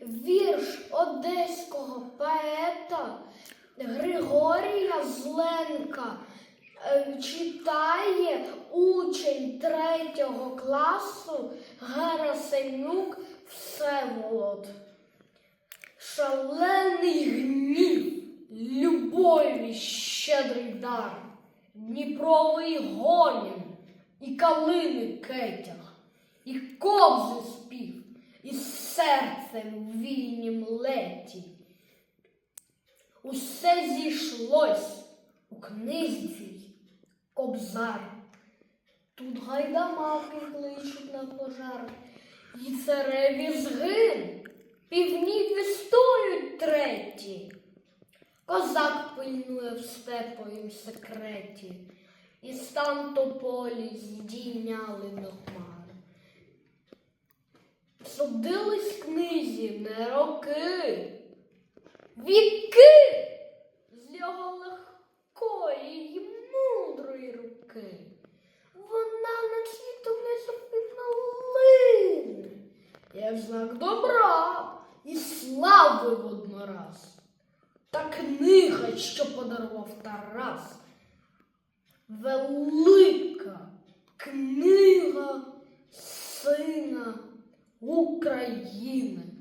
вірш одеського поета Григорія Зленка е, читає учень третього класу Герасимюк Всеволод. Шалений гнів, любові щедрий дар, Дніпровий гомін, і калини кетяг, і кобзи спів, серцем в вільнім леті. Усе зійшлось у книзі кобзар. Тут гайдамаки кличуть на пожар, і цареві згин, півні вистоють треті. Козак пильнує в степовім секреті, і стан тополі здійняли Судились книзі не роки, віки з його легкої й мудрої руки. Вона над світом незапинно лине, як знак добра і слави воднораз. Та книга, що подарував Тарас, велика книга сина України.